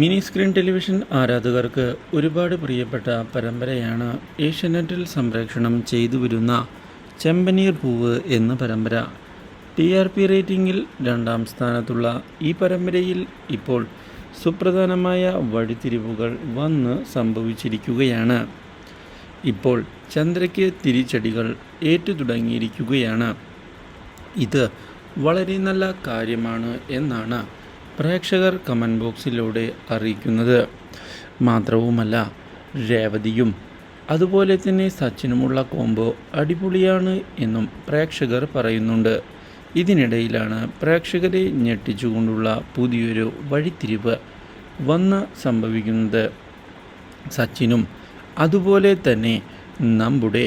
Mini screen television ആരാധകർക്ക് ഒരുപാട് പ്രിയപ്പെട്ട പരമ്പരയാണ് ഏഷ്യാനെറ്റിൽ സംപ്രേഷണം ചെയ്തു വരുന്ന ചെമ്പനീർ പൂവ് എന്ന പരമ്പര. ടി ആർ പി റേറ്റിംഗിൽ രണ്ടാം സ്ഥാനത്തുള്ള ഈ പരമ്പരയിൽ ഇപ്പോൾ സുപ്രധാനമായ വഴിത്തിരിവുകൾ വന്ന് സംഭവിച്ചിരിക്കുകയാണ്. ഇപ്പോൾ ചന്ദ്രയ്ക്ക് തിരിച്ചടികൾ ഏറ്റു തുടങ്ങിയിരിക്കുകയാണ് ഇത് വളരെ നല്ല കാര്യമാണ് എന്നാണ് പ്രേക്ഷകർ കമന്റ് ബോക്സിലൂടെ അറിയിക്കുന്നത് മാത്രവുമല്ല രേവതിയും അതുപോലെ തന്നെ സച്ചിനുമുള്ള കോംബോ അടിപൊളിയാണ് എന്നും പ്രേക്ഷകർ പറയുന്നുണ്ട്. ഇതിനിടയിലാണ് പ്രേക്ഷകരെ ഞെട്ടിച്ചുകൊണ്ടുള്ള പുതിയൊരു വഴിത്തിരിവ് വന്ന് സംഭവിക്കുന്നത്. സച്ചിനും അതുപോലെ തന്നെ നമ്മുടെ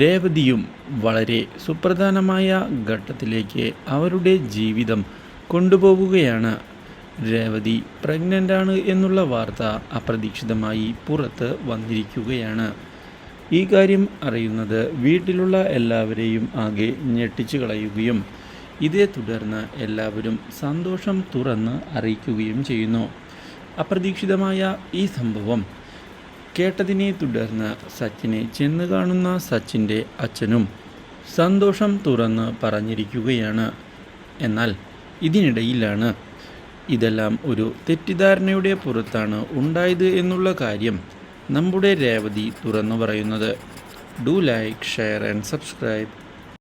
രേവതിയും വളരെ സുപ്രധാനമായ ഘട്ടത്തിലേക്ക് അവരുടെ ജീവിതം കൊണ്ടുപോവുകയാണ്. രേവതി പ്രഗ്നന്റ് ആണ് എന്നുള്ള വാർത്ത അപ്രതീക്ഷിതമായി പുറത്ത് വന്നിരിക്കുകയാണ്. ഈ കാര്യം അറിയുന്നത് വീട്ടിലുള്ള എല്ലാവരെയും ആകെ ഞെട്ടിച്ചു കളയുകയും ഇതേ തുടർന്ന് എല്ലാവരും സന്തോഷം തുറന്ന് അറിയിക്കുകയും ചെയ്യുന്നു. അപ്രതീക്ഷിതമായ ഈ സംഭവം കേട്ടതിനെ തുടർന്ന് സച്ചിനെ ചെന്ന് കാണുന്ന സച്ചിന്റെ അച്ഛനും സന്തോഷം തുറന്ന് പറഞ്ഞിരിക്കുകയാണ്. എന്നാൽ ഇതിനിടയിലാണ് ഇതെല്ലാം ഒരു തെറ്റിദ്ധാരണയുടെ പുറത്താണ് ഉണ്ടായത് എന്നുള്ള കാര്യം നമ്മുടെ രേവതി തുറന്നു പറയുന്നത്. Do like share and subscribe.